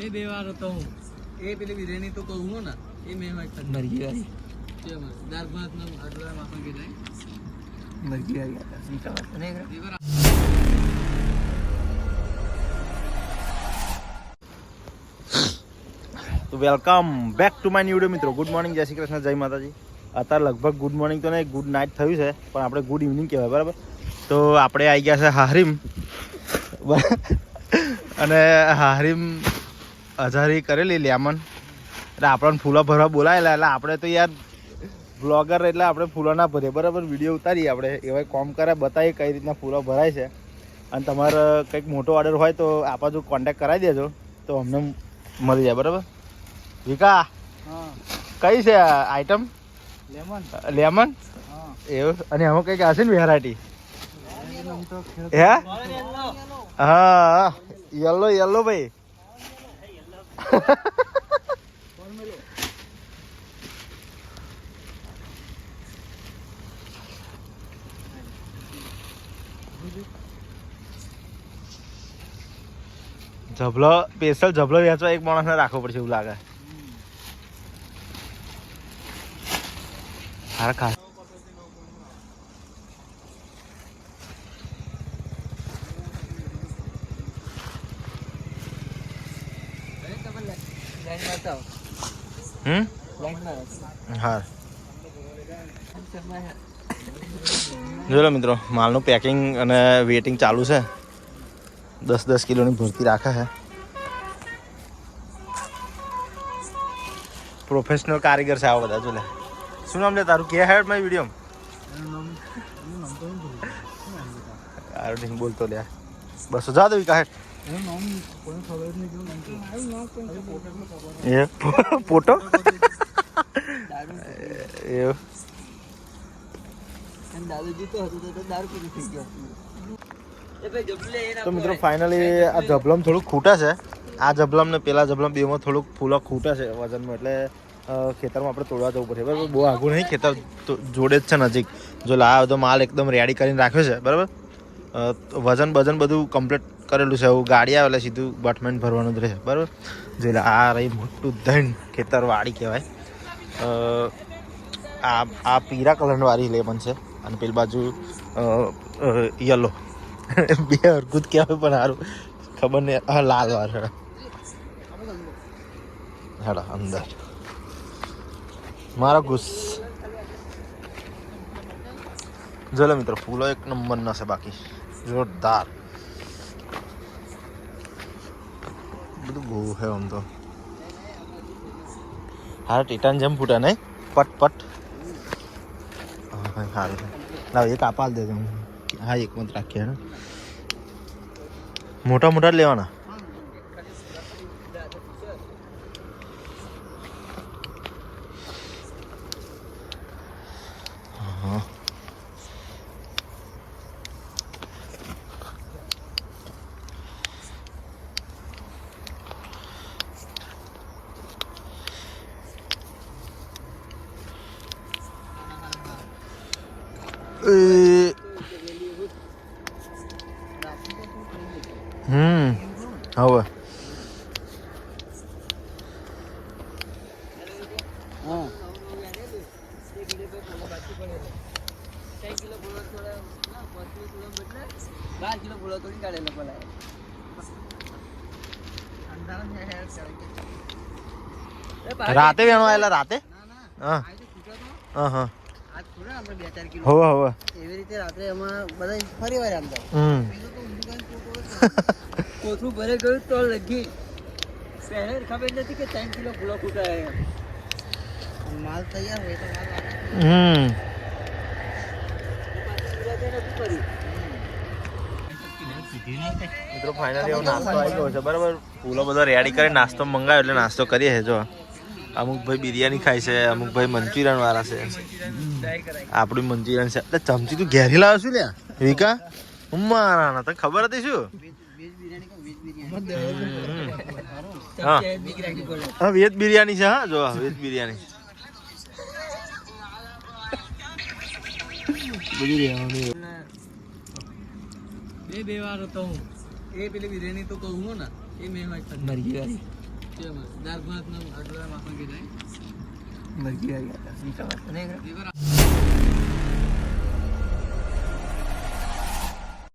એ બે વાર હતો હું. એ પેલી બિરયાની તો કહું ને એ મેં મરઘી વાળી. દાળ ભાત ને આટલા વાળી હતા વાત નહીં કરે એ વાર તો welcome back to my video મિત્રો. ગુડ મોર્નિંગ જય શ્રી કૃષ્ણ જય માતાજી. અત્યારે લગભગ ગુડ મોર્નિંગ તો નહીં ગુડ નાઇટ થયું છે પણ આપણે ગુડ ઇવનિંગ કહેવાય બરાબર? તો આપણે આવી ગયા છે હારીમ અને હારીમ હજારી કરેલી લેમન. એટલે આપણને ફૂલો ભરવા બોલાયેલા એટલે આપણે તો યાર બ્લોગર એટલે આપણે ફૂલો ના ભરીએ. બરાબર વીડિયો ઉતારીએ આપણે. એવા કોમ કરે બતાવીએ કઈ રીતના ફૂલો ભરાય છે. અને તમારે કંઈક મોટો ઓર્ડર હોય તો આપણા જો કોન્ટેક કરાવી દેજો તો અમને મળી જાય. બરાબર? વિકા કઈ છે આઈટમ લેમન. લેમન? એવું? અને આમાં કંઈક હશે ને વેરાયટી હે હા. યલો યલો ભાઈ. જબલો સ્પેશિયલ જબલો વેચવા એક માણસને રાખવો પડશે એવું લાગે. હારા ખા હમ? હા જોયો મિત્રો માલનું પેકિંગ અને વેટિંગ ચાલુ છે. દસ દસ કિલોની ભરતી રાખે છે. પ્રોફેશનલ કારીગર છે આવા બધા જોલે શું નામ લે તારું? કે હેડ મારી વીડિયો બોલતો લે. બસો જા દેવી હેડ. એ ફોટો એવું તો તો તો મિત્રો ફાઇનલી આ જબલમ થોડુંક ખૂટા છે આ જબલમ ને પેલા જબલમ બેમાં થોડુંક ફૂલો ખૂટા છે વજનમાં એટલે ખેતરમાં આપણે તોડવા જવું પડશે બરાબર બહુ આઘું નહીં ખેતર જોડે જ છે નજીક જો લા બધો માલ એકદમ રેડી કરીને રાખ્યો છે બરાબર તો વજન બજન બધું કમ્પ્લીટ કરેલું છે. એવું ગાડી આવે સીધું બટમેન્ટ ભરવાનું જ રહે. બરાબર? જોઈ લે, આ રહી મોટું ધન ખેતર વાડી કહેવાય આ આ પીળા કલરની વાળી લેમન છે. અને પેલી બાજુ યલો બે અર્કુત કહેવાય પણ સારું. ખબર નહીં હા લાલ વાર હેડા, અંદર. મારો ગુસ જો લે મિત્રો ફૂલો એક નંબરના છે બાકી જોરદાર બધું બહુ હે આમ તો હા ટીટાન જેમ ફૂટા નહીં પટ પટ સારું છે લાવ એક આપાલ દે હું હા એક મત રાખીએ મોટા મોટા જ લેવાના હમ હવે. રાતે વેણો આવેલા રાતે? હા હા. હા હવે હવે. એવી રીતે રાત્રે એમાં બધા ફરી વાર કોથળું ભરે ગયું તો લગી. શહેર ખબર નથી કે ત્રણ કિલો ફૂલો કૂટાય માલ તૈયાર હોય તો હમ. મિત્રો ફાઇનલી નાસ્તો આવી ગયો છે. બરાબર? ફૂલો બધો રેડી કરી નાસ્તો મંગાવ્યો એટલે નાસ્તો કરીએ છે જો. અમુક ભાઈ બિરયાની ખાય છે અમુક ભાઈ મંચુરિયન વાળા છે. આપણું મંચુરિયન છે. એટલે ચમચી તું ઘેરી લાવ છું લ્યા વિકા? મારા ના તો ખબર હતી શું? હા. વેજ બિરયાની છે હા જો વેજ બિરયાની. બે બે વાર તો હું. એ પેલી બિરયાની તો કહું ને એ મેં મરઘી વાળી મરઘી આવી ગયા હતા સ્વીટા વાળા નહીં